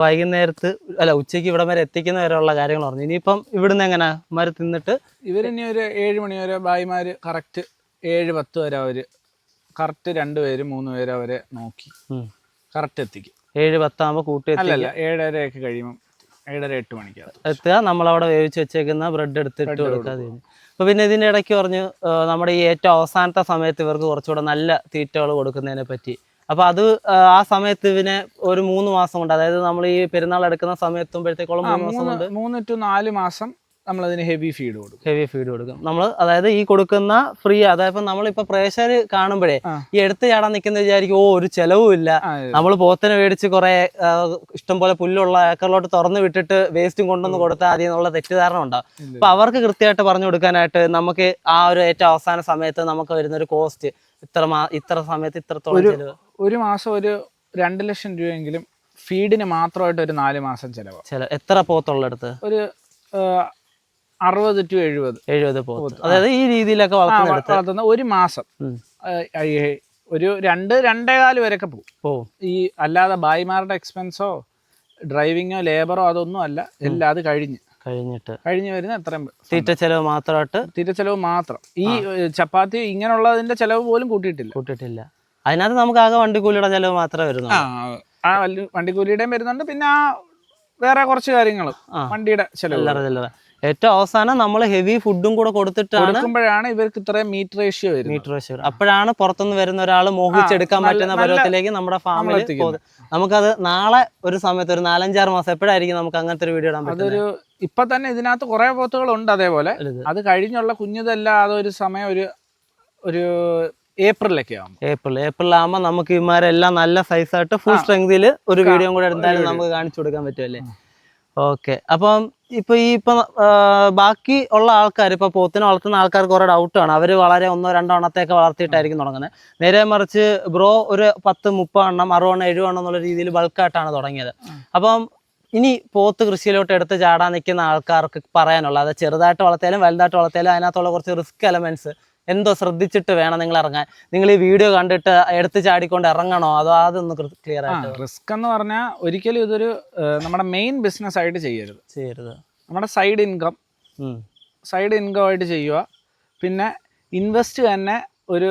വൈകുന്നേരത്ത് അല്ല ഉച്ചയ്ക്ക് ഇവിടെ വരെ എത്തിക്കുന്ന വരെയുള്ള കാര്യങ്ങൾ പറഞ്ഞു. ഇനിയിപ്പം ഇവിടുന്ന് എങ്ങനെ? മരം തിന്നിട്ട്? ഇവരിനി ഒരു ഏഴ് മണി വരെ ഭായിമാര് കറക്റ്റ് ഏഴ് പത്ത് വരെ അവർ കറക്റ്റ് രണ്ടുപേര് മൂന്ന് പേര് അവരെ നോക്കി. ഉം. കറക്റ്റ് എത്തിക്കും. ഏഴ് പത്താകുമ്പോൾ കൂട്ടി എത്തി അല്ലല്ല ഏഴരയൊക്കെ കഴിയുമ്പം ഏഴര എട്ട് മണിക്കകത്ത്. എത്തുക. നമ്മളവിടെ വേവിച്ച് വെച്ചേക്കുന്ന ബ്രെഡ് എടുത്തിട്ട് കൊടുക്കാതെ അപ്പൊ പിന്നെ ഇതിന്റെ ഇടയ്ക്ക് പറഞ്ഞു നമ്മുടെ ഈ ഏറ്റവും അവസാനത്തെ സമയത്ത് ഇവർക്ക് കുറച്ചുകൂടെ നല്ല തീറ്റകൾ കൊടുക്കുന്നതിനെ പറ്റി അപ്പോൾ അത് ആ, സമയത്ത് ഇവനെ ഒരു മൂന്ന് മാസം ഉണ്ട് അതായത് നമ്മൾ ഈ പെരുന്നാൾ എടുക്കുന്ന സമയത്തുമ്പോഴത്തേക്കോളം മൂന്ന് മാസം ഉണ്ട് കൊണ്ട് മൂന്ന് ടു നാല് മാസം നമ്മൾ അതിന് ഹെവി ഫീഡ് കൊടുക്കും. ഹെവി ഫീഡ് കൊടുക്കും. നമ്മൾ അതായത് ഈ കൊടുക്കുന്ന ഫ്രീ അതായത് നമ്മൾ നമ്മളിപ്പോൾ പ്രേഷർ കാണുമ്പോഴേ ഈ എടുത്ത് ചാടാൻ നിൽക്കുന്ന വിചാരിക്കും ഓ ഒരു ചെലവും ഇല്ല നമ്മൾ പോത്തിനെ മേടിച്ച് കുറെ ഇഷ്ടംപോലെ പുല്ലുള്ള ഏക്കറിലോട്ട് തുറന്ന് വിട്ടിട്ട് വേസ്റ്റും കൊണ്ടുവന്ന് കൊടുത്താൽ അതിൽ നിന്നുള്ള തെറ്റിദ്ധാരണ ഉണ്ടാവും അപ്പൊ അവർക്ക് കൃത്യമായിട്ട് പറഞ്ഞു കൊടുക്കാനായിട്ട് നമുക്ക് ആ ഒരു ഏറ്റവും അവസാന സമയത്ത് നമുക്ക് വരുന്ന ഒരു കോസ്റ്റ് ഇത്ര മാ ഇത്ര സമയത്ത് ഇത്രത്തോളം ഒരു- ചെലവ്. ഒരു മാസം ഒരു രണ്ട് ലക്ഷം രൂപയെങ്കിലും ഫീഡിന് മാത്രമായിട്ട് ഒരു നാല് മാസം ചിലവ് ചില എത്ര പോത്തുള്ളടുത്ത് ഒരു അറുപത് ടു എഴുപത് എഴുപത് പോത്ത്. അതായത് ഈ രീതിയിലൊക്കെ വളർത്തുന്നെടുത്ത് വളർത്തുന്ന ഒരു മാസം. ആ, ഈ ഒരു രണ്ട് രണ്ടേകാൽ വരെയൊക്കെ പോകും. പോവും ഈ അല്ലാതെ ഭായിമാരുടെ എക്സ്പെൻസോ ഡ്രൈവിങ്ങോ ലേബറോ അതൊന്നും അല്ല. എല്ലാം അത് കഴിഞ്ഞ്. കഴിഞ്ഞിട്ട് കഴിഞ്ഞ് വരുന്ന എത്രയും തീറ്റ ചെലവ് മാത്രമായിട്ട് തീറ്റ ചെലവ് മാത്രം. ഈ ചപ്പാത്തി ഇങ്ങനെയുള്ളതിന്റെ ചെലവ് പോലും കൂട്ടിയിട്ടില്ല. കൂട്ടിയിട്ടില്ല. അതിനകത്ത് നമുക്ക് ആകെ വണ്ടിക്കൂലിയുടെ ചെലവ് മാത്രമേ വരുന്നു ആ വണ്ടിക്കൂലിയുടെയും വരുന്നുണ്ട്. പിന്നെ ആ വേറെ കുറച്ച് കാര്യങ്ങളും വണ്ടിയുടെ ചെലവ്. ഏറ്റവും അവസാനം നമ്മൾ ഹെവി ഫുഡും കൂടെ കൊടുത്തിട്ടാണ് ഇവർക്ക് ഇത്രയും meat ratio meat meter ratio അപ്പോഴാണ് പുറത്തുനിന്ന് വരുന്ന ഒരാൾ മോഹിച്ചെടുക്കാൻ പറ്റുന്ന പരുവത്തിലേക്ക് നമ്മുടെ എത്തിക്കുന്നത്. നമുക്കത് നാളെ ഒരു സമയത്ത് ഒരു നാലഞ്ചാറ് മാസം എപ്പോഴായിരിക്കും നമുക്ക് അങ്ങനത്തെ ഒരു വീഡിയോ ഇടാൻ പറ്റും അതൊരു ഇപ്പൊ തന്നെ ഇതിനകത്ത് കുറെ പോത്തുകളുണ്ട് അതേപോലെ. അത് കഴിഞ്ഞുള്ള കുഞ്ഞിതെല്ലാം അതൊരു സമയം ഒരു ഒരു ഏപ്രിലൊക്കെ ആവും ഏപ്രിൽ ഏപ്രിൽ ആകുമ്പോൾ നമുക്ക് ഇമാരെല്ലാം നല്ല സൈസായിട്ട് ഫുൾ സ്ട്രെങ്തിൽ ഒരു വീഡിയോ കൂടെ എന്തായാലും നമുക്ക് കാണിച്ചു കൊടുക്കാൻ പറ്റുമല്ലേ ഓക്കെ. അപ്പം ഇപ്പൊ ഈ ഇപ്പൊ ബാക്കി ഉള്ള ആൾക്കാർ ഇപ്പൊ പോത്തിനെ വളർത്തുന്ന ആൾക്കാർക്ക് കുറെ ഡൗട്ടാണ് അവർ വളരെ ഒന്നോ രണ്ടോ എണ്ണത്തെയൊക്കെ വളർത്തിയിട്ടായിരിക്കും തുടങ്ങുന്നത്. നേരെ മറിച്ച് ബ്രോ ഒരു പത്ത് മുപ്പത് എണ്ണം അറുപതെണ്ണം എഴുപതെണ്ണം എന്നുള്ള രീതിയിൽ ബൾക്കായിട്ടാണ് തുടങ്ങിയത്. അപ്പം ഇനി പോത്ത് കൃഷിയിലോട്ട് എടുത്ത് ചാടാൻ നിൽക്കുന്ന ആൾക്കാർക്ക് പറയാനുള്ളത് അത് ചെറുതായിട്ട് വളർത്തിയാലും വലുതായിട്ട് വളർത്തിയാലും അതിനകത്തുള്ള കുറച്ച് റിസ്ക് എലമെന്റ്സ് എന്തോ ശ്രദ്ധിച്ചിട്ട് വേണം നിങ്ങൾ ഇറങ്ങാൻ. നിങ്ങൾ ഈ വീഡിയോ കണ്ടിട്ട് എടുത്ത് ചാടിക്കൊണ്ട് ഇറങ്ങണോ? അതോ അതൊന്ന് ക്ലിയർ ആയിട്ട് റിസ്ക് എന്ന് പറഞ്ഞാൽ ഒരിക്കലും ഇതൊരു നമ്മുടെ മെയിൻ ബിസിനസ് ആയിട്ട് ചെയ്യരുത്. ചെയ്യരുത്. നമ്മുടെ സൈഡ് ഇൻകം സൈഡ് ഇൻകം ആയിട്ട് ചെയ്യുക. പിന്നെ ഇൻവെസ്റ്റ് തന്നെ ഒരു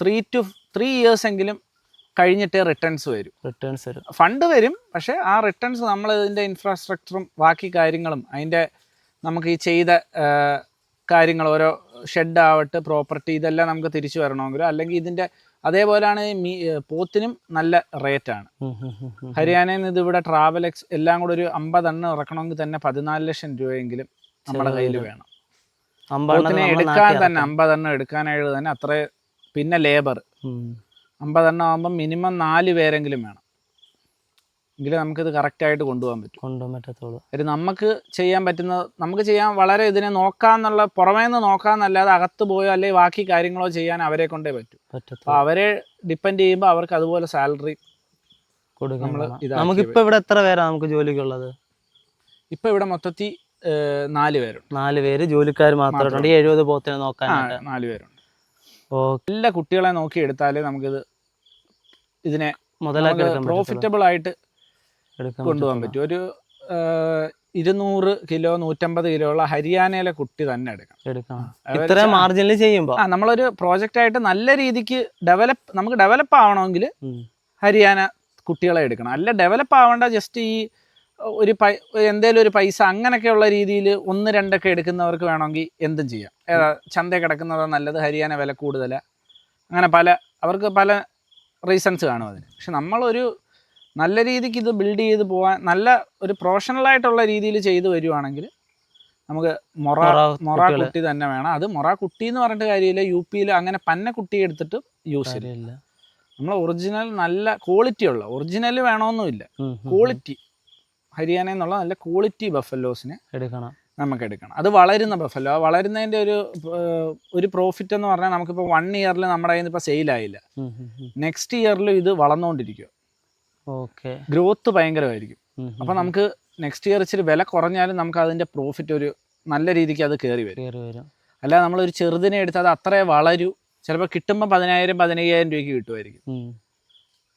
ത്രീ ടു ത്രീ ഇയേഴ്സ് എങ്കിലും കഴിഞ്ഞിട്ടേ റിട്ടേൺസ് വരും. റിട്ടേൺസ് വരും. ഫണ്ട് വരും പക്ഷേ ആ റിട്ടേൺസ് നമ്മൾ ഇതിന്റെ ഇൻഫ്രാസ്ട്രക്ചറും ബാക്കി കാര്യങ്ങളും അതിന്റെ നമുക്ക് ഈ ചെയ്ത കാര്യങ്ങൾ ഓരോ ഷെഡ് ആവട്ടെ പ്രോപ്പർട്ടി ഇതെല്ലാം നമുക്ക് തിരിച്ചു വരണമെങ്കിലും അല്ലെങ്കിൽ ഇതിന്റെ അതേപോലെയാണ് മീ പോത്തിനും നല്ല റേറ്റ് ആണ്. ഉം, ഉം, ഉം. ഹരിയാനയിൽ നിന്ന് ഇതിവിടെ ട്രാവൽ എക്സ് എല്ലാം കൂടെ ഒരു അമ്പതെണ്ണം ഇറക്കണമെങ്കിൽ തന്നെ പതിനാല് ലക്ഷം രൂപയെങ്കിലും നമ്മുടെ കയ്യിൽ വേണം. പോത്തിനെ എടുക്കാൻ തന്നെ അമ്പതെണ്ണം എടുക്കാനായിട്ട് തന്നെ അത്ര പിന്നെ ലേബർ. അമ്പതെണ്ണം ആകുമ്പോൾ മിനിമം നാല് പേരെങ്കിലും വേണം. എങ്കിലേ നമുക്കിത് കറക്റ്റായിട്ട് കൊണ്ടുപോകാൻ പറ്റും. കൊണ്ടുപോകാൻ പറ്റത്തുള്ളൂ. ഒരു നമുക്ക് ചെയ്യാൻ പറ്റുന്ന നമുക്ക് ചെയ്യാൻ വളരെ ഇതിനെ നോക്കാന്നുള്ള പുറമേ നിന്ന് നോക്കാന്നല്ലാതെ അകത്ത് പോയോ അല്ലെങ്കിൽ ബാക്കി കാര്യങ്ങളോ ചെയ്യാൻ അവരെ കൊണ്ടേ പറ്റും. അപ്പോൾ അവരെ ഡിപ്പെൻഡ് ചെയ്യുമ്പോൾ അവർക്ക് അതുപോലെ സാലറി നമ്മൾ വേണം. ഇവിടെ എത്ര പേരാണ് നമുക്ക് ജോലിക്കുള്ളത്? ഇപ്പോൾ ഇവിടെ മൊത്തത്തിൽ നാല് പേരുണ്ട്. നാല് പേര് ജോലിക്കാർ മാത്രമായിട്ടുണ്ട് എഴുപത് പോത്തിനെ നോക്കാൻ നാല് പേരുണ്ട്. എല്ലാ കുട്ടികളെ നോക്കി എടുത്താലേ നമുക്കിത് ഇതിനെ മുതലാക്കി പ്രോഫിറ്റബിൾ ആയിട്ട് കൊണ്ടുപോകാൻ പറ്റും. ഒരു ഇരുന്നൂറ് കിലോ നൂറ്റമ്പത് കിലോ ഉള്ള ഹരിയാനയിലെ കുട്ടി തന്നെ എടുക്കണം. അവർ മാർജിനിൽ ചെയ്യുമ്പോ? ആ നമ്മളൊരു പ്രോജക്റ്റ് ആയിട്ട് നല്ല രീതിക്ക് ഡെവലപ്പ് നമുക്ക് ഡെവലപ്പ് ആവണമെങ്കിൽ ഹരിയാന കുട്ടികളെ എടുക്കണം. അല്ല ഡെവലപ്പ് ആവേണ്ട ജസ്റ്റ് ഈ ഒരു പൈ എന്തേലും ഒരു പൈസ അങ്ങനെയൊക്കെയുള്ള രീതിയിൽ ഒന്ന് രണ്ടൊക്കെ എടുക്കുന്നവർക്ക് വേണമെങ്കിൽ എന്തും ചെയ്യാം. ചന്ത കിടക്കുന്നതാ നല്ലത് ഹരിയാന വില കൂടുതലാണ് അങ്ങനെ പല അവർക്ക് പല റീസൺസ് കാണും അതിന്. പക്ഷെ നമ്മളൊരു നല്ല രീതിക്ക് ഇത് ബിൽഡ് ചെയ്ത് പോകാൻ നല്ല ഒരു പ്രൊഫഷണൽ ആയിട്ടുള്ള രീതിയിൽ ചെയ്തു വരുവാണെങ്കിൽ നമുക്ക് മൊറ മൊറ കുട്ടി തന്നെ വേണം. അത് മൊറ കുട്ടി എന്ന് പറഞ്ഞിട്ട് കാര്യമില്ല. യു പിയിൽ അങ്ങനെ പന്ന കുട്ടി എടുത്തിട്ട് യൂസ് ചെയ്യില്ല നമ്മൾ ഒറിജിനൽ നല്ല ക്വാളിറ്റി ഉള്ള ഒറിജിനൽ വേണമെന്നുമില്ല ക്വാളിറ്റി ഹരിയാന എന്നുള്ള നല്ല ക്വാളിറ്റി ബഫല്ലോസിനെ എടുക്കണം. നമുക്ക് എടുക്കണം അത് വളരുന്ന ബഫലോ വളരുന്നതിന്റെ ഒരു ഒരു പ്രോഫിറ്റ് എന്ന് പറഞ്ഞാൽ നമുക്കിപ്പോൾ വൺ ഇയറിൽ നമ്മുടെ കയ്യിൽ നിന്ന് ഇപ്പോൾ സെയിലായില്ല നെക്സ്റ്റ് ഇയറിലും ഇത് വളർന്നുകൊണ്ടിരിക്കുക ഓക്കെ. ഗ്രോത്ത് ഭയങ്കരമായിരിക്കും. അപ്പോൾ നമുക്ക് നെക്സ്റ്റ് ഇയർ ഇച്ചിരി വില കുറഞ്ഞാലും നമുക്ക് അതിന്റെ പ്രോഫിറ്റ് ഒരു നല്ല രീതിക്ക് അത് കയറി വരും. കയറി വരും. അല്ലാതെ നമ്മളൊരു ചെറുതിനെ എടുത്ത് അത് അത്രേ വളരൂ. ചിലപ്പോൾ കിട്ടുമ്പോൾ പതിനായിരം പതിനയ്യായിരം രൂപയ്ക്ക് കിട്ടുമായിരിക്കും.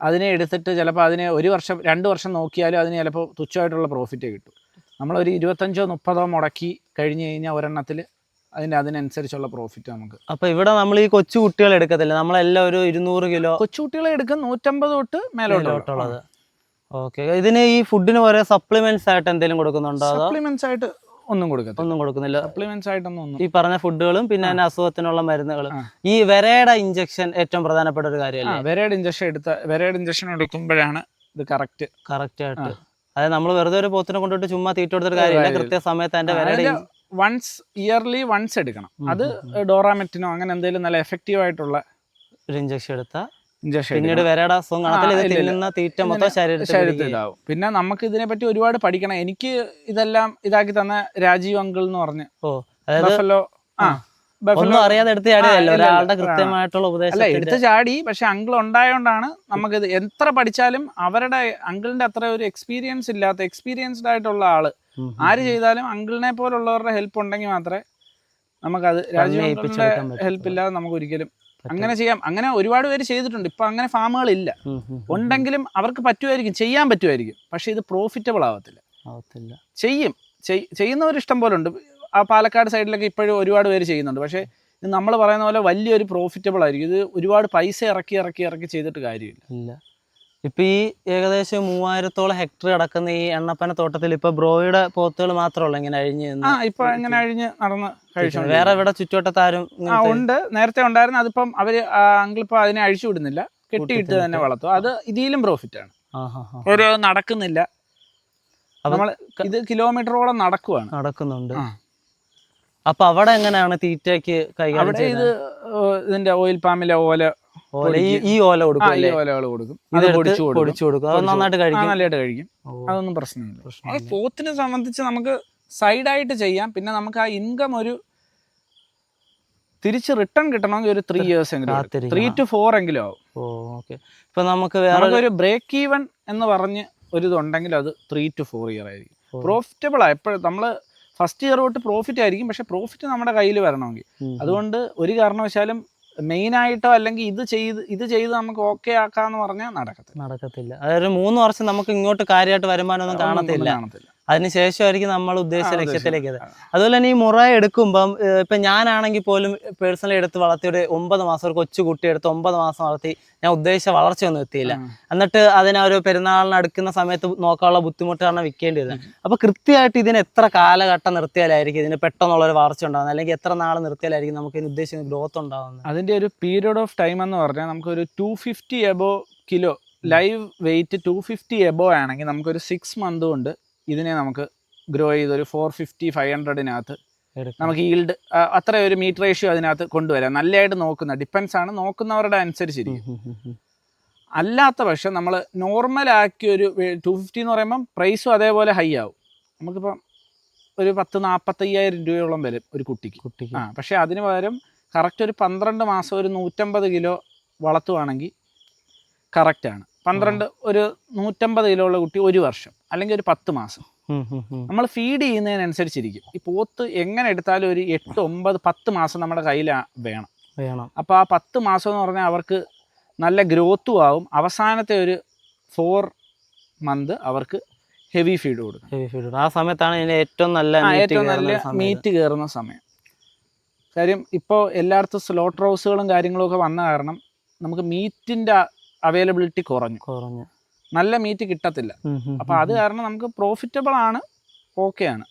അതിനെ എടുത്തിട്ട് ചിലപ്പോൾ അതിനെ ഒരു വർഷം രണ്ട് വർഷം നോക്കിയാലും അതിന് ചിലപ്പോൾ തുച്ഛമായിട്ടുള്ള പ്രോഫിറ്റേ കിട്ടും. നമ്മളൊരു ഇരുപത്തഞ്ചോ മുപ്പതോ മുടക്കി കഴിഞ്ഞ് കഴിഞ്ഞാൽ ഒരെണ്ണത്തിൽ അതിന്റെ അതിനനുസരിച്ചുള്ള പ്രോഫിറ്റ് നമുക്ക്. അപ്പോൾ ഇവിടെ നമ്മൾ ഈ കൊച്ചു കുട്ടികൾ എടുക്കത്തില്ല. നമ്മളെല്ലാം ഒരു ഇരുന്നൂറ് കിലോ കൊച്ചുകുട്ടികളെ എടുക്കും. നൂറ്റമ്പത് തൊട്ട് മേലോട്ടുള്ളത് ഓക്കെ. ഇതിന് ഈ ഫുഡിന് പോലെ സപ്ലിമെന്റ്സ് ആയിട്ട് എന്തെങ്കിലും കൊടുക്കുന്നുണ്ടോ സപ്ലിമെന്റ്സ് ആയിട്ട് ഒന്നും കൊടുക്കത്തില്ല. ഒന്നും കൊടുക്കുന്നില്ല. സപ്ലിമെന്റ്സ് ആയിട്ടൊന്നും ഈ പറഞ്ഞ ഫുഡുകളും പിന്നെ അതിന് അസുഖത്തിനുള്ള മരുന്നുകളും. ഈ വെരയുടെ ഇഞ്ചക്ഷൻ ഏറ്റവും പ്രധാനപ്പെട്ട ഒരു കാര്യമല്ല? കാര്യമല്ലേ വെരയുടെ ഇഞ്ചക്ഷൻ എടുത്ത വെരയുടെ ഇഞ്ചക്ഷൻ എടുക്കുമ്പോഴാണ് ഇത് കറക്റ്റ് കറക്റ്റ് ആയിട്ട്. അതായത് നമ്മൾ വെറുതെ ഒരു പോത്തിനെ കൊണ്ടുപോയിട്ട് ചുമ്മാ തീറ്റ കൊടുത്തൊരു കാര്യമില്ല. കൃത്യ കൃത്യസമയത്ത് അതിന്റെ വില വൺസ് ഇയർലി വൺസ് എടുക്കണം. അത്. ഡോറാമെറ്റിനോ അങ്ങനെ എന്തെങ്കിലും നല്ല എഫക്റ്റീവ് ആയിട്ടുള്ള ഒരു ഇഞ്ചക്ഷൻ എടുത്താൽ പിന്നീട് വെരയുടെ അസുഖം കാണത്തില്ല. തീറ്റ മൊത്തം ശരീരത്തിലാവും. പിന്നെ നമുക്ക് ഇതിനെ പറ്റി ഒരുപാട് പഠിക്കണം. എനിക്ക് ഇതെല്ലാം ഇതാക്കി തന്ന രാജീവ് അങ്കിൾ എന്ന് പറഞ്ഞ് ഓ അതായത് ആ. ഒന്നും അറിയാതെ എടുത്ത് ചാടിയതല്ല. ഒരാളുടെ കൃത്യമായിട്ടുള്ള കൃത്യമായിട്ടുള്ള അല്ല ഉപദേശം എടുത്ത് ചാടി പക്ഷെ അങ്കിൾ ഉണ്ടായതുകൊണ്ടാണ് നമുക്കിത് എത്ര പഠിച്ചാലും അവരുടെ അങ്കിളിന്റെ അത്ര ഒരു എക്സ്പീരിയൻസ് ഇല്ലാത്ത എക്സ്പീരിയൻസ്ഡ് ആയിട്ടുള്ള ആൾ. ആര് ചെയ്താലും അങ്കിളിനെ പോലുള്ളവരുടെ ഹെൽപ്പ് ഉണ്ടെങ്കിൽ മാത്രമേ നമുക്കത് ഏൽപ്പിച്ചെടുക്കാൻ ഹെൽപ്പ് ഇല്ലാതെ നമുക്ക് ഒരിക്കലും അങ്ങനെ ചെയ്യാം. അങ്ങനെ ഒരുപാട് പേര് ചെയ്തിട്ടുണ്ട്. ഇപ്പൊ അങ്ങനെ ഫാമുകളില്ല. ഉണ്ടെങ്കിലും അവർക്ക് പറ്റുമായിരിക്കും ചെയ്യാൻ പറ്റുമായിരിക്കും. പക്ഷെ ഇത് പ്രോഫിറ്റബിൾ ആവത്തില്ല. ചെയ്യും. ചെയ്യുന്നവർ ഇഷ്ടം പോലെ ഉണ്ട് ആ പാലക്കാട് സൈഡിലൊക്കെ ഇപ്പോഴും ഒരുപാട് പേര് ചെയ്യുന്നുണ്ട്. പക്ഷേ ഇത് നമ്മൾ പറയുന്ന പോലെ വലിയൊരു പ്രോഫിറ്റബിൾ ആയിരിക്കും. ഇത് ഒരുപാട് പൈസ ഇറക്കി ഇറക്കി ഇറക്കി ചെയ്തിട്ട് കാര്യമില്ല. ഇല്ല. ഇപ്പം ഈ ഏകദേശം മൂവായിരത്തോളം ഹെക്ടർ കിടക്കുന്ന ഈ എണ്ണപ്പന തോട്ടത്തിൽ ഇപ്പൊ ബ്രോയുടെ പോത്തുകൾ മാത്രമല്ല ഇങ്ങനെ അഴിഞ്ഞ് ആ ഇപ്പൊ ഇങ്ങനെ അഴിഞ്ഞ് നടന്ന് കഴിച്ചു വേറെ ഇവിടെ ചുറ്റുവട്ടത്താരും ആ ഉണ്ട്. നേരത്തെ ഉണ്ടായിരുന്നു അതിപ്പം അവർ അങ്കിൾ ഇപ്പൊ അതിനെ അഴിച്ചു വിടുന്നില്ല. കെട്ടിയിട്ട് തന്നെ വളർത്തും. അത് ഇതിലും പ്രോഫിറ്റ് ആണ്. ഒരു നടക്കുന്നില്ല. നമ്മൾ ഇത് കിലോമീറ്ററോളം നടക്കുവാണ്. നടക്കുന്നുണ്ട്. അപ്പൊ അവിടെ എങ്ങനെയാണ് തീറ്റയ്ക്ക് കൈകാര്യം അവിടെ ഇത് ഇതിന്റെ ഓയിൽ പാമിലെ ഓല ഓല ഈ ഈ ഓല കൊടുക്കും അല്ലേ? ഓലകൾ കൊടുക്കും. അത് ഇതെടുത്ത് പൊടിച്ചു കൊടുക്കും. പൊടിച്ചു കൊടുക്കും. അത് പൊടിച്ച് നന്നായിട്ട് ആ, കഴിക്കും നല്ലതായിട്ട് കഴിക്കും. ഓ, അതൊന്നും പ്രശ്നമില്ല. അത് പോത്തിനെ സംബന്ധിച്ച് നമുക്ക് സൈഡ് ആയിട്ട് ചെയ്യാം. പിന്നെ നമുക്ക് ആ ഇൻകം ഒരു തിരിച്ച് റിട്ടേൺ കിട്ടണമെങ്കിൽ ഒരു ത്രീ ഇയേഴ്സ് എങ്കിലും കാത്തിരിക്കണം. ത്രീ ടു ഫോർ എങ്കിലും ആവും. ഓ ഓക്കെ ഇപ്പൊ നമുക്ക് വേറെ ഒരു ബ്രേക്ക് ഈവൻ എന്ന് പറഞ്ഞ് ഒരു ഇതുണ്ടെങ്കിൽ അത് ത്രീ ടു ഫോർ ഇയർ ആയിരിക്കും. പ്രോഫിറ്റബിൾ ആ. എപ്പോഴും നമ്മൾ ഫസ്റ്റ് ഇയർ തൊട്ട് പ്രോഫിറ്റ് ആയിരിക്കും. പക്ഷെ പ്രോഫിറ്റ് നമ്മുടെ കയ്യിൽ വരണമെങ്കിൽ. അതുകൊണ്ട് ഒരു കാരണവശാലും മെയിൻ ആയിട്ടോ അല്ലെങ്കിൽ ഇത് ചെയ്ത് ഇത് ചെയ്ത് നമുക്ക് ഓക്കെ ആക്കാന്ന് പറഞ്ഞാൽ നടക്കത്തില്ല. നടക്കത്തില്ല. അതായത് മൂന്ന് വർഷം നമുക്ക് ഇങ്ങോട്ട് കാര്യമായിട്ട് വരുമാനമൊന്നും കാണത്തില്ല. കാണത്തില്ല. അതിനുശേഷമായിരിക്കും നമ്മൾ ഉദ്ദേശിച്ച ലക്ഷ്യത്തിലേക്ക് എത്തുക. അതുപോലെ തന്നെ ഈ മുറ എടുക്കുമ്പം ഇപ്പൊ ഞാനാണെങ്കിൽ പോലും പേഴ്സണലി എടുത്ത് വളർത്തി ഒരു ഒമ്പത് മാസം ഒരു കൊച്ചു കുട്ടി എടുത്ത് ഒമ്പത് മാസം വളർത്തി ഞാൻ ഉദ്ദേശിച്ച വളർച്ചയൊന്നും എത്തിയില്ല. എന്നിട്ട് അതിനെ ഒരു പെരുന്നാളിന് അടുക്കുന്ന സമയത്ത് നോക്കാനുള്ള ബുദ്ധിമുട്ട് കാരണം വിൽക്കേണ്ടി വരുന്നത് അപ്പൊ കൃത്യമായിട്ട് ഇതിന് എത്ര കാലഘട്ടം നിർത്തിയാലായിരിക്കും ഇതിന് പെട്ടെന്നുള്ള ഒരു വളർച്ച ഉണ്ടാകുന്നത്? അല്ലെങ്കിൽ എത്ര നാൾ നിർത്തിയാലായിരിക്കും നമുക്ക് ഇതിന് ഉദ്ദേശിക്കുന്ന ഗ്രോത്ത് ഉണ്ടാകുന്നത്? അതിന്റെ ഒരു പീരിയഡ് ഓഫ് ടൈം എന്ന് പറഞ്ഞാൽ നമുക്കൊരു two fifty above kilo live weight two fifty above ആണെങ്കിൽ നമുക്കൊരു സിക്സ് മന്ത് കൊണ്ട് ഇതിനെ നമുക്ക് ഗ്രോ ചെയ്ത് ഒരു ഫോർ ഫിഫ്റ്റി ഫൈവ് ഹൺഡ്രഡിനകത്ത്. നമുക്ക് ഈൽഡ് അത്ര ഒരു മീറ്റ് റേഷ്യോ അതിനകത്ത് കൊണ്ടുവരാം. നല്ലതായിട്ട് നോക്കുന്ന ഡിപ്പെൻസ് ആണ് നോക്കുന്നവരുടെ അനുസരിച്ചിരിക്കും. അല്ലാത്ത പക്ഷം നമ്മൾ നോർമലാക്കി ഒരു ടു ഫിഫ്റ്റി എന്ന് പറയുമ്പം പ്രൈസും അതേപോലെ ഹൈ ആവും. നമുക്കിപ്പം ഒരു പത്ത് നാൽപ്പത്തയ്യായിരം രൂപയോളം വരും ഒരു കുട്ടിക്ക്. കുട്ടിക്ക്. ആ പക്ഷേ അതിന് പകരം കറക്റ്റ് ഒരു പന്ത്രണ്ട് മാസം ഒരു നൂറ്റമ്പത് കിലോ വളർത്തുവാണെങ്കിൽ കറക്റ്റാണ് പന്ത്രണ്ട് ഒരു നൂറ്റമ്പത് കിലോ ഉള്ള കുട്ടി ഒരു വർഷം അല്ലെങ്കിൽ ഒരു പത്ത് മാസം. നമ്മൾ ഫീഡ് ചെയ്യുന്നതിനനുസരിച്ചിരിക്കും. ഈ പോത്ത് എങ്ങനെ എടുത്താലും ഒരു എട്ട് ഒമ്പത് പത്ത് മാസം നമ്മുടെ കയ്യിൽ വേണം. വേണം. അപ്പോൾ ആ പത്ത് മാസം എന്ന് പറഞ്ഞാൽ അവർക്ക് നല്ല ഗ്രോത്തും ആവും. അവസാനത്തെ ഒരു ഫോർ മന്ത് അവർക്ക് ഹെവി ഫീഡ് കൊടുക്കും. ഹെവി ഫീഡ് ആ സമയത്താണ് ഇതിന് ഏറ്റവും നല്ല ഏറ്റവും നല്ല മീറ്റ് കയറുന്ന സമയം. കാര്യം ഇപ്പോൾ എല്ലായിടത്തും സ്ലോട്ടർ ഹൗസുകളും കാര്യങ്ങളും ഒക്കെ വന്ന കാരണം നമുക്ക് മീറ്റിന്റെ അവൈലബിലിറ്റി കുറഞ്ഞു. കുറഞ്ഞു. നല്ല മീറ്റ് കിട്ടത്തില്ല. അപ്പോൾ അത് കാരണം നമുക്ക് പ്രോഫിറ്റബിൾ ആണ് ഓക്കെ ആണ്.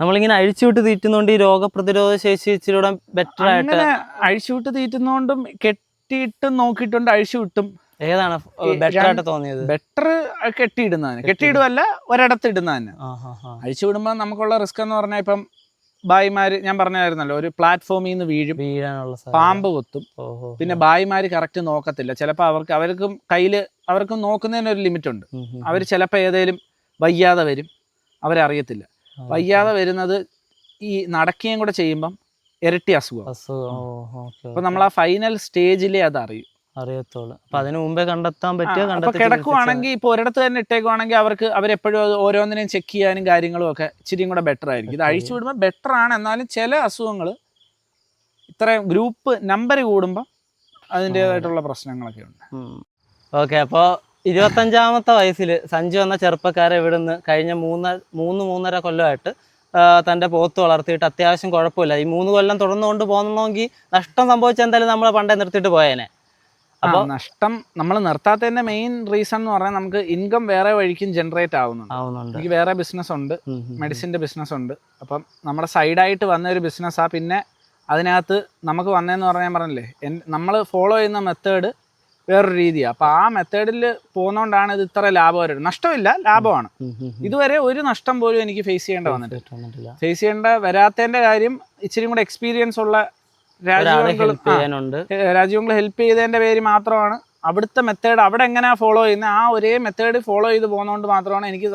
നമ്മളിങ്ങനെ അഴിച്ചുവിട്ട് തീറ്റുന്നോണ്ട് ഈ രോഗപ്രതിരോധ ശേഷി ഇച്ചിരി ബെറ്റർ ആയിട്ട് അഴിച്ചുവിട്ട് തീറ്റുന്നോണ്ടും കെട്ടിയിട്ടും നോക്കിയിട്ടുണ്ട് അഴിച്ചു വിട്ടും ഏതാണ് ബെറ്റർ ആയിട്ട് തോന്നിയത്? ബെറ്റർ കെട്ടിയിടുന്നതിന്. കെട്ടിയിടുമല്ല ഒരിടത്ത് ഇടുന്നതിന്. അഴിച്ചുവിടുമ്പോൾ നമുക്കുള്ള റിസ്ക് എന്ന് പറഞ്ഞാൽ ഇപ്പം ബായിമാര് ഞാൻ പറഞ്ഞായിരുന്നല്ലോ ഒരു പ്ലാറ്റ്ഫോമിൽ നിന്ന് വീഴും. വീഴാനുള്ള. പാമ്പ് കൊത്തും. പിന്നെ ബായിമാര് കറക്റ്റ് നോക്കത്തില്ല. ചിലപ്പോൾ അവർക്ക് അവർക്കും കയ്യിൽ അവർക്കും നോക്കുന്നതിന് ഒരു ലിമിറ്റ് ഉണ്ട് അവർ ചിലപ്പോൾ ഏതേലും വയ്യാതെ വരും. അവരറിയത്തില്ല. വയ്യാതെ വരുന്നത് ഈ നടക്കുകയും കൂടെ ചെയ്യുമ്പം ഇരട്ടി അസുഖം. അപ്പൊ നമ്മൾ ആ ഫൈനൽ സ്റ്റേജിലേ അത് അറിയും അറിയത്തുള്ളൂ. അപ്പൊ അതിനു മുമ്പേ കണ്ടെത്താൻ പറ്റിയ അപ്പൊ കിടക്കുവാണെങ്കിൽ ഇപ്പൊ ഒരിടത്ത് തന്നെ ഇട്ടേക്കുവാണെങ്കിൽ അവർക്ക് അവരെപ്പോഴും എപ്പോഴും ഓരോന്നിനെയും ചെക്ക് ചെയ്യാനും കാര്യങ്ങളും ഒക്കെ ഇച്ചിരിയും കൂടെ ബെറ്റർ ആയിരിക്കും. ഇത് Better അഴിച്ചു വിടുമ്പോൾ ബെറ്റർ ആണ്. എന്നാലും ചില അസുഖങ്ങൾ ഇത്രയും ഗ്രൂപ്പ് നമ്പർ കൂടുമ്പോൾ അതിന്റെതായിട്ടുള്ള പ്രശ്നങ്ങളൊക്കെ ഉണ്ട്. ഓക്കെ അപ്പോൾ ഇരുപത്തഞ്ചാമത്തെ വയസ്സിൽ സഞ്ജു എന്ന ചെറുപ്പക്കാരെ ഇവിടുന്ന് കഴിഞ്ഞ മൂന്ന് മൂന്ന് മൂന്നര കൊല്ലമായിട്ട് തന്റെ തന്റെ പോത്ത് വളർത്തിയിട്ട് അത്യാവശ്യം കുഴപ്പമില്ല. ഈ മൂന്ന് കൊല്ലം തുടർന്നുകൊണ്ട് പോകുന്നെങ്കിൽ നഷ്ടം സംഭവിച്ച എന്തായാലും നമ്മൾ പണ്ടേ നിർത്തിയിട്ട് പോയേനെ. ആ, നഷ്ടം നമ്മൾ നിർത്താത്തതിന്റെ മെയിൻ റീസൺ എന്ന് പറഞ്ഞാൽ നമുക്ക് ഇൻകം വേറെ വഴിക്കും ജനറേറ്റ് ആവുന്നുണ്ട്. എനിക്ക് വേറെ ബിസിനസ് ഉണ്ട്. മെഡിസിന്റെ ബിസിനസ് ഉണ്ട്. അപ്പം നമ്മുടെ സൈഡായിട്ട് വന്ന ഒരു ബിസിനസ്സാ പിന്നെ അതിനകത്ത് നമുക്ക് വന്നതെന്ന് പറഞ്ഞാൽ പറഞ്ഞില്ലേ നമ്മൾ ഫോളോ ചെയ്യുന്ന മെത്തേഡ് വേറൊരു രീതിയാണ് അപ്പോൾ ആ മെത്തേഡിൽ പോകുന്നതുകൊണ്ടാണ് ഇത് ഇത്ര ലാഭം വരുന്നത് നഷ്ടമില്ല ലാഭമാണ്. ഇതുവരെ ഒരു നഷ്ടം പോലും എനിക്ക് ഫേസ് ചെയ്യേണ്ട വന്നിട്ട് വന്നിട്ടില്ല. ഫേസ് ചെയ്യേണ്ട വരാത്തതിന്റെ കാര്യം ഇച്ചിരി കൂടെ എക്സ്പീരിയൻസ് ഉള്ള ഒരാളെ രാജ്യങ്ങൾ ഹെൽപ്പ് ചെയ്തതിന്റെ പേര് മാത്രമാണ്. അവിടുത്തെ മെത്തേഡ് അവിടെ എങ്ങനെയാണ് ഫോളോ ചെയ്യുന്നത് ആ ഒരേ മെത്തേഡ് ഫോളോ ചെയ്ത് പോകുന്നതുകൊണ്ട് മാത്രമാണ് എനിക്ക്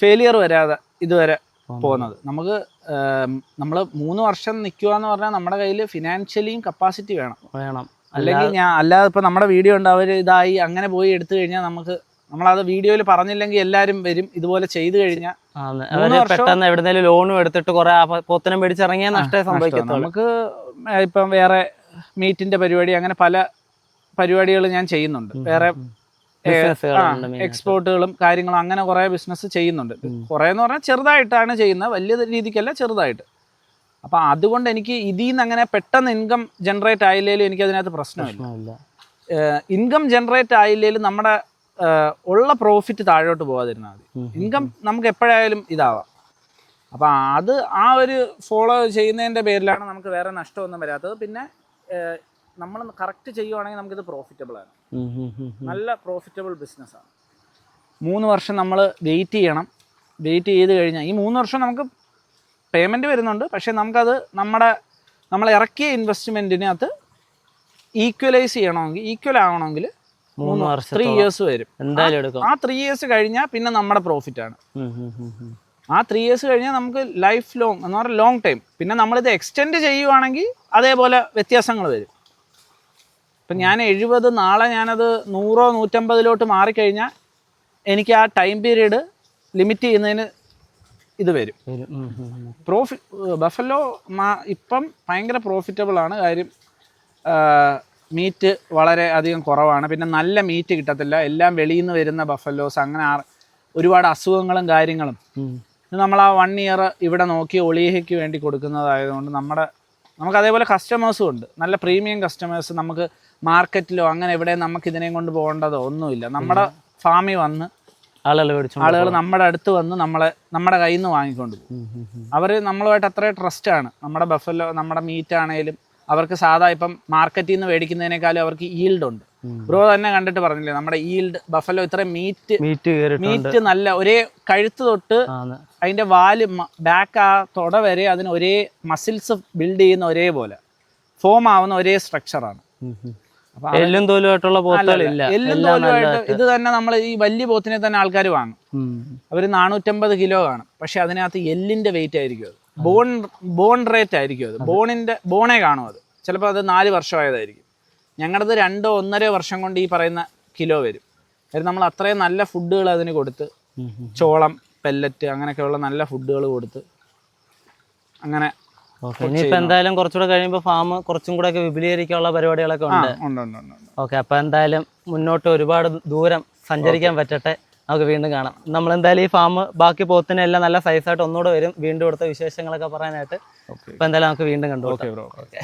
ഫെയിലിയർ വരാതെ ഇതുവരെ പോകുന്നത്. നമുക്ക് നമ്മൾ മൂന്ന് വർഷം നിൽക്കുക എന്ന് പറഞ്ഞാൽ നമ്മുടെ കയ്യിൽ ഫിനാൻഷ്യലിയും കപ്പാസിറ്റി വേണം. വേണം. അല്ലെങ്കിൽ ഞാൻ അല്ലാതെ ഇപ്പം നമ്മുടെ വീഡിയോ ഉണ്ട് അവർ ഇതായി അങ്ങനെ പോയി എടുത്തു കഴിഞ്ഞാൽ നമുക്ക് നമ്മളത് വീഡിയോയിൽ പറഞ്ഞില്ലെങ്കിൽ എല്ലാവരും വരും ഇതുപോലെ ചെയ്തു കഴിഞ്ഞാൽ പെട്ടെന്ന് എവിടെന്നെങ്കിലും ലോണും എടുത്തിട്ട് കുറെ പോത്തനം പിടിച്ചിറങ്ങിയാൽ നഷ്ടമേ സംഭവിക്കുന്നത് നമുക്ക് ഇപ്പം വേറെ മീറ്റിന്റെ പരിപാടി അങ്ങനെ പല പരിപാടികൾ ഞാൻ ചെയ്യുന്നുണ്ട്. വേറെ എക്സ്പോർട്ടുകളും കാര്യങ്ങളും അങ്ങനെ കുറേ ബിസിനസ് ചെയ്യുന്നുണ്ട്. കുറേ എന്ന് പറഞ്ഞാൽ ചെറുതായിട്ടാണ് ചെയ്യുന്നത്. വലിയ രീതിക്കല്ല ചെറുതായിട്ട്. അപ്പം അതുകൊണ്ട് എനിക്ക് ഇതിൽ നിന്ന് അങ്ങനെ പെട്ടെന്ന് ഇൻകം ജനറേറ്റ് ആയില്ലേലും എനിക്ക് അതിനകത്ത് പ്രശ്നമില്ല. പ്രശ്നമില്ല. ഇൻകം ജനറേറ്റ് ആയില്ലേലും നമ്മുടെ ഉള്ള പ്രോഫിറ്റ് താഴോട്ട് പോകാതിരുന്നാൽ മതി. ഇൻകം നമുക്ക് എപ്പോഴായാലും ഇതാവാം. അപ്പം അത് ആ ഒരു ഫോളോ ചെയ്യുന്നതിന്റെ പേരിലാണ് നമുക്ക് വേറെ നഷ്ടമൊന്നും വരാത്തത്. പിന്നെ നമ്മൾ കറക്റ്റ് ചെയ്യുവാണെങ്കിൽ നമുക്കിത് പ്രോഫിറ്റബിൾ ആണ്. നല്ല പ്രോഫിറ്റബിൾ ബിസിനസ്സാണ് മൂന്ന് വർഷം നമ്മൾ വെയിറ്റ് ചെയ്യണം. വെയിറ്റ് ചെയ്ത് കഴിഞ്ഞാൽ ഈ മൂന്ന് വർഷം നമുക്ക് പേയ്മെന്റ് വരുന്നുണ്ട്. പക്ഷേ നമുക്കത് നമ്മുടെ നമ്മൾ ഇറക്കിയ ഇൻവെസ്റ്റ്മെന്റിനകത്ത് ഈക്വലൈസ് ചെയ്യണമെങ്കിൽ ഈക്വൽ ആവണമെങ്കിൽ മൂന്ന് വർഷം ത്രീ ഇയേഴ്സ് വരും. എന്തായാലും എടുക്കും. ആ ത്രീ ഇയേഴ്സ് കഴിഞ്ഞാൽ പിന്നെ നമ്മുടെ പ്രോഫിറ്റ് ആണ്. ആ ത്രീ ഇയേഴ്സ് കഴിഞ്ഞാൽ നമുക്ക് ലൈഫ് ലോങ് എന്ന് പറഞ്ഞാൽ ലോങ് ടൈം പിന്നെ നമ്മളിത് എക്സ്റ്റെൻഡ് ചെയ്യുവാണെങ്കിൽ അതേപോലെ വ്യത്യാസങ്ങൾ വരും. ഇപ്പം ഞാൻ എഴുപത് നാളെ ഞാനത് നൂറോ നൂറ്റമ്പതിലോട്ട് മാറിക്കഴിഞ്ഞാൽ എനിക്ക് ആ ടൈം പീരീഡ് ലിമിറ്റ് ചെയ്യുന്നതിന് ഇത് വരും. പ്രോഫി ബഫലോ മാ- ഇപ്പം ഭയങ്കര പ്രോഫിറ്റബിൾ ആണ്. കാര്യം മീറ്റ് വളരെ അധികം കുറവാണ്. പിന്നെ നല്ല മീറ്റ് കിട്ടത്തില്ല. എല്ലാം വെളിയിൽ നിന്ന് വരുന്ന ബഫലോസ് അങ്ങനെ ഒരുപാട് അസുഖങ്ങളും കാര്യങ്ങളും. നമ്മൾ ആ വൺ ഇയർ ഇവിടെ നോക്കി ഒളിയഹയ്ക്ക് വേണ്ടി കൊടുക്കുന്നതായതുകൊണ്ട് നമ്മുടെ നമുക്ക് അതേപോലെ കസ്റ്റമേഴ്സും ഉണ്ട്. നല്ല പ്രീമിയം കസ്റ്റമേഴ്സ് നമുക്ക് മാർക്കറ്റിലോ അങ്ങനെ എവിടെ നമുക്ക് ഇതിനെയും കൊണ്ട് പോകേണ്ടതോ ഒന്നുമില്ല. നമ്മുടെ ഫാമിൽ വന്ന് ആളുകൾ മേടിച്ചു ആളുകൾ നമ്മുടെ അടുത്ത് വന്ന് നമ്മളെ നമ്മുടെ കയ്യിൽ നിന്ന് വാങ്ങിക്കൊണ്ട് പോകും. അവർ നമ്മളുമായിട്ട് അത്രയും ട്രസ്റ്റാണ് നമ്മുടെ ബഫലോ നമ്മുടെ മീറ്റ് ആണെങ്കിലും അവർക്ക് സാധാ ഇപ്പം മാർക്കറ്റിൽ നിന്ന് മേടിക്കുന്നതിനേക്കാളും അവർക്ക് ഈൽഡ് ഉണ്ട്. ബ്രോ തന്നെ കണ്ടിട്ട് പറഞ്ഞില്ലേ നമ്മുടെ ഈൽഡ് ബഫലോ ഇത്ര മീറ്റ് മീറ്റ് മീറ്റ് നല്ല ഒരേ കഴുത്ത് തൊട്ട് അതിന്റെ വാൽ ബാക്ക് ആ തൊട വരെ അതിന് ഒരേ മസിൽസ് ബിൽഡ് ചെയ്യുന്ന ഒരേ പോലെ. ഫോം ആവുന്ന ഒരേ സ്ട്രക്ചറാണ് എല്ലും തോലുമായിട്ടുള്ള പോത്തുകളില്ല. എല്ലും തോലുമായിട്ട് ഇത് തന്നെ നമ്മൾ ഈ വലിയ പോത്തിനെ തന്നെ ആൾക്കാർ വാങ്ങും. അവർ അവർ നാനൂറ്റമ്പത് കിലോ കാണും പക്ഷെ അതിനകത്ത് എല്ലിന്റെ വെയിറ്റ് ആയിരിക്കും അത്. ബോൺ ബോൺ റേറ്റ് ആയിരിക്കും അത്. ബോണിന്റെ ബോണേ കാണും അത്. ചിലപ്പോൾ അത് നാല് വർഷമായതായിരിക്കും. ഞങ്ങളത് രണ്ടോ ഒന്നര വർഷം കൊണ്ട് ഈ പറയുന്ന കിലോ വരും. കാര്യം നമ്മൾ അത്രയും നല്ല ഫുഡുകൾ അതിന് കൊടുത്ത്. ചോളം പെല്ലറ്റ് അങ്ങനെയൊക്കെയുള്ള നല്ല ഫുഡുകൾ കൊടുത്ത് അങ്ങനെ ഇനിയിപ്പോ എന്തായാലും കുറച്ചുകൂടെ കഴിയുമ്പോൾ ഫാം കുറച്ചും കൂടെ ഒക്കെ വിപുലീകരിക്കാനുള്ള പരിപാടികളൊക്കെ ഉണ്ട്. ഓക്കെ അപ്പൊ എന്തായാലും മുന്നോട്ട് ഒരുപാട് ദൂരം സഞ്ചരിക്കാൻ പറ്റട്ടെ. നമുക്ക് വീണ്ടും കാണാം. നമ്മൾ എന്തായാലും ഈ ഫാം ബാക്കി പോത്തിനെ എല്ലാം നല്ല സൈസായിട്ട് ഒന്നുകൂടെ വരും. വീണ്ടും കൊടുത്ത വിശേഷങ്ങളൊക്കെ പറയാനായിട്ട്. അപ്പൊ എന്തായാലും നമുക്ക് വീണ്ടും കണ്ടു ഓക്കെ